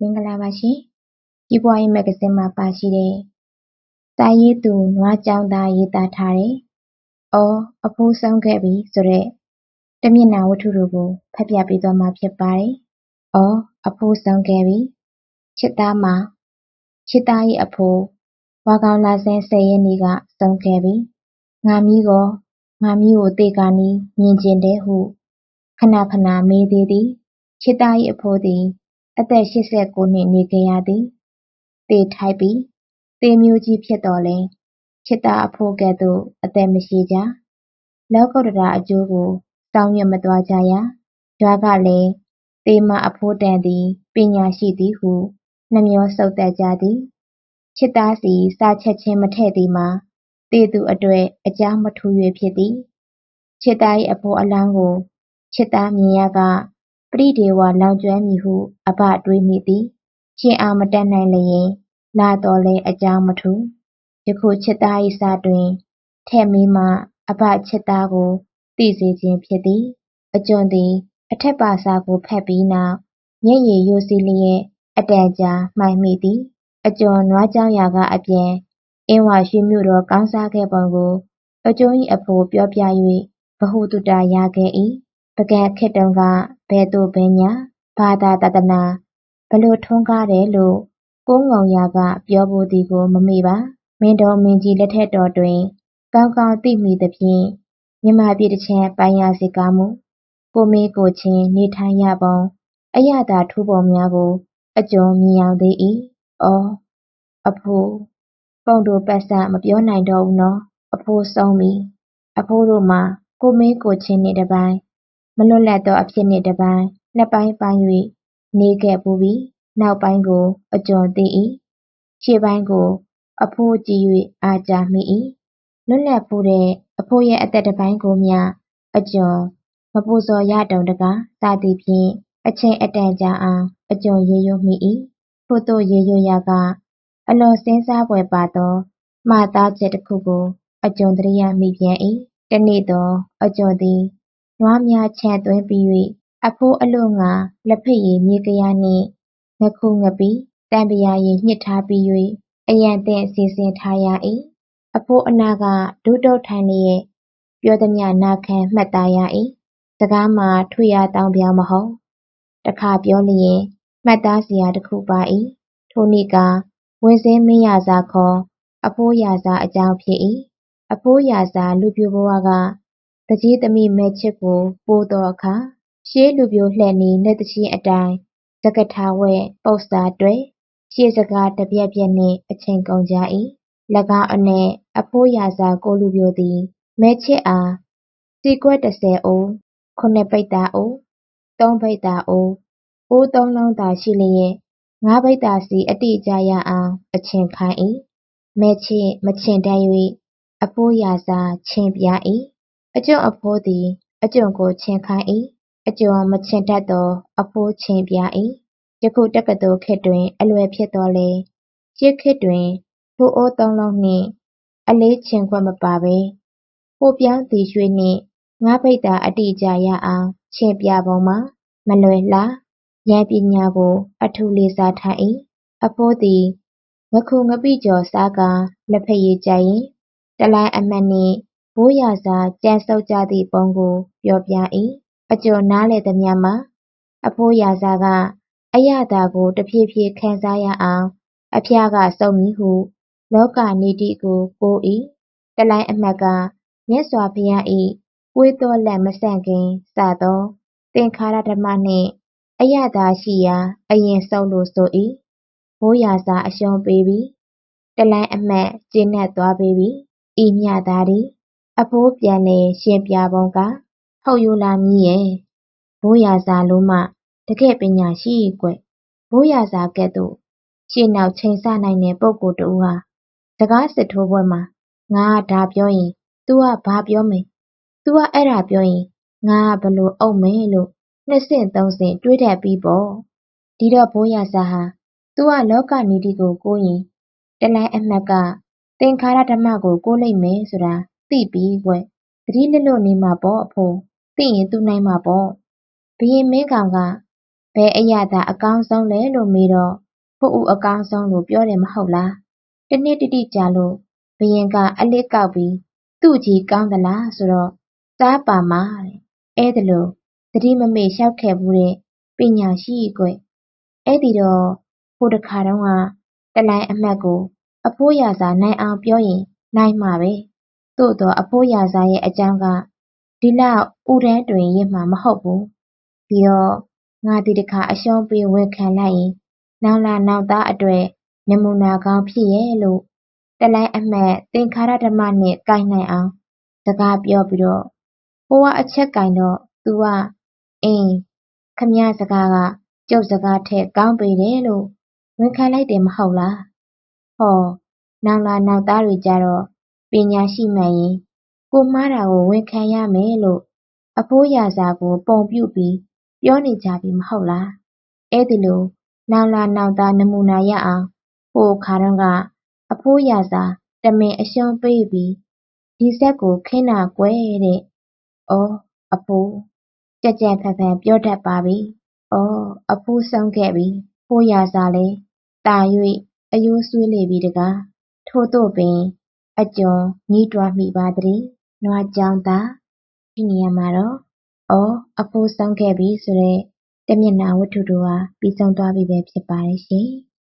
မင်္ဂလာပါရှင်။ကြီးပွားရေးမဂ္ဂဇင်းမှာပါရှိတဲ့စာရေးသူနွားကျောင်းသားရေးသားထားတဲ့“အော်အဖိုးဆုံးခဲ့ပြီ”ဆိုတဲ့တမျက်နှာဝတ္ထုတို့ကိုဖတ်ပြပေးသွားမှာဖြစ်ပါတယ်။အော်အဖိုးဆုံးခဲ့ပြီ။ချစ်သားမှာချစ်သား၏အဖိုးဝါခေါင်လဆန်း၁၀ရက်နေ့ကဆုံးခဲ့ပြီ။ငါမည်ကောငါမည်ကိုသေခါနီးမြင်ချင်တယ်ဟုခဏခဏမေးသေးသည်။ချစ်သား၏အဖိုးသည် အသက်၈၉နှစ်နေခဲ့ရသည်။သေထိုက်ပြီ။သေမျိုးကြီးဖြစ်သော်လည်းချစ်သားအဖိုးကဲ့သို့အသက်မရှိကြ။လောကုတ္တရာအကျိုးကိုစောင့်ရွက်မသွားကြရ။ရွာကလည်းသေမှအဖိုးတန်သည်ပညာရှိသည်ဟုနှမြောဆုတ်တတ်ကြသည်။ချစ်သားဆီစာချက်ချင်းမထည့်သည်မှာသေသူအတွက်အကြောင်းမထူး၍ဖြစ်သည်။ချစ်သား၏အဖိုးအလောင်းကိုချစ်သားမြင်ရက ပရိဒေဝလောင်ကျွမ်းမည်ဟု အဘတွေးမိသည်။ရှင်အောင်မတတ်နိုင်လျင် လာသော်လည်းအကြောင်းမထူး။ယခုချစ်သား၏စာတွင်ထည့်မေးမှ အဘချစ်သားကိုသိစေခြင်းဖြစ်သည်။အကျွန်သည် အထက်ပါစာကိုဖတ်ပြီးနောက်မျက်ရည်ယိုစီးလျက်အတန်ကြာမှိုင်မိသည်။အကျွန်နွားကျောင်းရာကအပြန်အင်းဝရွှေမြို့တော်ကောင်းစားခဲ့ပုံကို အကျွန်၏အဖိုးပြောပြ၍ဗဟုသုတရခဲ့၏။ ပုဂံခေတ်တုန်းကဘယ်သို့ဘယ်ညာဘာသာသာသနာဘယ်လိုထွန်းကားတယ်လို့ကိုးငုံရာကပြောဖူးသည်ကိုမမေ့ပါ။မင်းတော်မင်းကြီးလက်ထက်တော်တွင်ကောင်းကောင်းသိမိသဖြင့်မြန်မာပြည်တစ်ချမ်းပိုင်းရာစကားမူကိုမေးကိုချင်းနေထိုင်ရပုံအရသာထူးပုံများကို အကျွန်မြင်ယောင်သေး၏။အော်အဖိုးပုံတို့ပတ်စမပြောနိုင်တော့ဘူးနော်။အဖိုးဆုံးပြီ။အဖိုးတို့မှာကိုမေးကိုချင်းနှင့်တစ်ပိုင်း မလွတ်လပ်သောအဖြစ်နှင့်တစ်ပိုင်း နှစ်ပိုင်းပိုင်း၍နေခဲ့ဖူးပြီ။နောက်ပိုင်းကို အကျွန်သိ၏။ရှေ့ပိုင်းကို အဖိုးကြည့်၍အားကျမိ၏။လွတ်လပ်ဖူးတဲ့ အဖိုးရဲ့အသက်တစ်ပိုင်းကိုမျှ အကျွန် မပူဇော်ရတုန်းတကား စသည်ဖြင့် အချိန်အတန်ကြာအောင် အကျွန်ရေရွတ်မိ၏။ထို့သို့ရေရွတ်ရာက အလွန်စဉ်းစားဖွယ်ပါသော မှားသားချက်တစ်ခုကို အကျွန်သတိရမိပြန်၏။တစ်နေ့သော အကျွန်သည် နွားများခြံသွင်းပြီး၍အဖိုးအလို့ငှာ လက်ဖက်ရည် မြေကယားနှင့်ငခုငပိသံပုရာရည် ညှစ်ထားပြီး၍အရံသင့် စီစဉ်ထားရ၏။အဖိုးအနားကဒူးတုတ်ထိုင်လျက် ပြောသမျှ နာခံမှတ်သားရ၏။စကားမှာထွေရာသောင်ပြောင်မဟုတ်။တစ်ခါပြောလျင် မှတ်သားစရာတစ်ခုပါ၏။ထိုနည်းကာဝင်စင်းမင်းရာဇာခေါ် အဖိုးရာဇာအကြောင်းဖြစ်၏။အဖိုးရာဇာလူပျိုဘဝက သူကြီးသမီးမဲ့ချစ်ကိုပိုးသောအခါရှေးလူပျိုလှည့်နီးနတ်သီချင်းအတိုင်းစကားထားဝှဲ့ပုစ္ဆာတွယ်ရှေ့စကားတစ်ပြက်ပြက်နှင့်အချိန်ကုန်ကြ၏။၎င်းအနက်အဖိုးရာဇာကိုလူပျိုသည်မဲ့ချစ်အားဆီကွက်တစ်ဆယ်အိုး၊ခုနှစ်ပိဿာအိုး၊သုံးပိဿာအိုး၊အိုးသုံးလုံးသာရှိလျက်ငါးပိဿာစီအတိအကျရအောင်အချဉ်ခိုင်း၏။မဲ့ချစ်မချဉ်တတ်၍အဖိုးရာဇာချဉ်ပြ၏။ အကျွန်အဖိုးသည် အကျွန်ကိုချဉ်ခိုင်း၏။အကျွန်မချဉ်တတ်သော အဖိုးချဉ်ပြ၏။ယခုတက္ကသိုလ်ခေတ်တွင် အလွယ်ဖြစ်သော်လည်းယင်းခေတ်တွင်ထိုအိုးသုံးလုံးနှင့် အလေးချဉ်ခွက်မပါဘဲဟိုပြောင်းသည်ရွှေနှင့်ငါးပိဿာအတိအကျရအောင်ချဉ်ပြပုံမှာမလွယ်လှ။ဉာဏ်ပညာကို အထူးလေးစားထား၏။အဖိုးသည်ငခုငပိကျော်စားကာလက်ဖက်ရည်ကျပ်ရင်တစ်လိုင်းအမှတ်နှင့် ဘိုးရာဇာကြံစုတ်ကြသည့်ပုံကို ပြောပြ၏။အကျွန်နားလည်သမျှမှာ အဖိုးရာဇာက အရသာကို တဖြည်းဖြည်းခံစားရအောင် အဖျားက စုံမည်ဟု လောကနီတိကို ကိုး၏။တစ်လိုင်းအမှတ်က မြတ်စွာဘုရား၏ကွေးသောလက်မဆန့်ခင် စသော သင်္ခါရဓမ္မနှင့် အရသာရှိရာ အရင်စုံလို့ဆို၏။ဘိုးရာဇာ အရှုံးပေးပြီ။တစ်လိုင်းအမှတ် ကျေနပ်သွားပေပြီ။ဤမျှသာသည်။ အဖိုးပြန်လည်ရှင်းပြပုံကဟုတ်ရိုးလားမြည်ရဲ့။ဘိုးရာဇာလိုမှတကယ့်ပညာရှိကွ။ဘိုးရာဇာကဲ့သို့ရှေ့နောက်ချိန်ဆနိုင်တဲ့ပုဂ္ဂိုလ်တစ်ဦးဟာစကားစစ်ထိုးပွဲမှာငါကဒါပြောရင် तू ကဘာပြောမယ်။ तू ကအဲ့ဒါပြောရင်ငါကဘယ်လိုအုပ်မယ်လို့နှစ်ဆင့်သုံးဆင့်တွေးတတ်ပြီးပေါ့။ဒီတော့ဘိုးရာဇာဟာ तू ကလောကနီတိကိုကိုးရင်တစ်လိုင်းအမှတ်ကသင်္ခါရဓမ္မကိုကိုးလိမ့်မယ်ဆိုတာ သိပြီကွ။သတိလစ်လို့နေမှာပေါ့ အဖိုး။သိရင် तू နိုင်မှာပေါ့။ဘုရင်မင်းကောင်က ဘယ်အရာသာ အကောင်းဆုံးလဲလို့မေးတော့ ဖိုးဦးအကောင်းဆုံးလို့ ပြောတယ်မဟုတ်လား။တနေ့တိတိကြာလို့ဘယင်က အလစ်ကောက်ပြီး သူ့ကြီးကောင်းသလားဆိုတော့ စားပါမှာတဲ့။အဲ့ဒါလို့သတိမမေ့လျှောက်ခဲ့ဘူးတဲ့ ပညာရှိကွ။အဲ့ဒီတော့ ဟိုတခါတုန်းက တလိုင်းအမတ်ကို အဖိုးရာစာနိုင်အောင်ပြောရင် နိုင်မှာပဲ။ သို့သော် အဖိုးရာစာရဲ့အကြောင်းက ဒီလောက် ဥတန်းတွင်ရင့်မှာ မဟုတ်ဘူး။ပြီးတော့ ငါဒီတခါ အရှုံးပေး ဝန်ခံလိုက်ရင် နောင်လာနောင်သားအတွက် နမူနာကောင်း ဖြစ်ရဲ့လို့ တလိုင်းအမတ် သင်္ခါရဓမ္မနဲ့ကိုင်နိုင်အောင် စကားပြောပြီးတော့ ဟိုက အချက်ကင်တော့ သူက အင်းခမည်းစကားက ကျုပ်စကားထက် ကောင်းပေတယ်လို့ ဝန်ခံလိုက်တယ် မဟုတ်လား။ဟောနောင်လာနောင်သားတွေကြတော့ ပညာရှိမှန်ရင် ကိုမှားတာကို ဝန်ခံရမယ်လို့ အဖိုးရာစာကို ပုံပြုပြီး ပြောနေကြပြီ မဟုတ်လား။အဲ့ဒီလို နောင်လာနောင်သား နမူနာရအောင် ဟိုခါတုန်းက အဖိုးရာစာတမင်အရှုံးပေးပြီး ဒီဇက်ကို ခင်းတာကွယ်တဲ့။အော် အဖိုး ကြံ့ကြံ့ဖန်ဖန် ပြောတတ်ပါပြီ။အော် အဖိုးဆုံးခဲ့ပြီ။ဖိုးရာစာလည်း သာ၍အရိုးစွေးလေပြီတကား။ထို့သို့ပင် အကျွန်ညည်းတွားမိပါသတည်း။နွားကျောင်းသား။ဒီနေရာမှာတော့အော်အဖိုးဆုံးခဲ့ပြီဆိုတဲ့တမျက်နှာဝတ္ထုတိုဟာပြီးဆုံးသွားပြီပဲဖြစ်ပါတယ်ရှင်။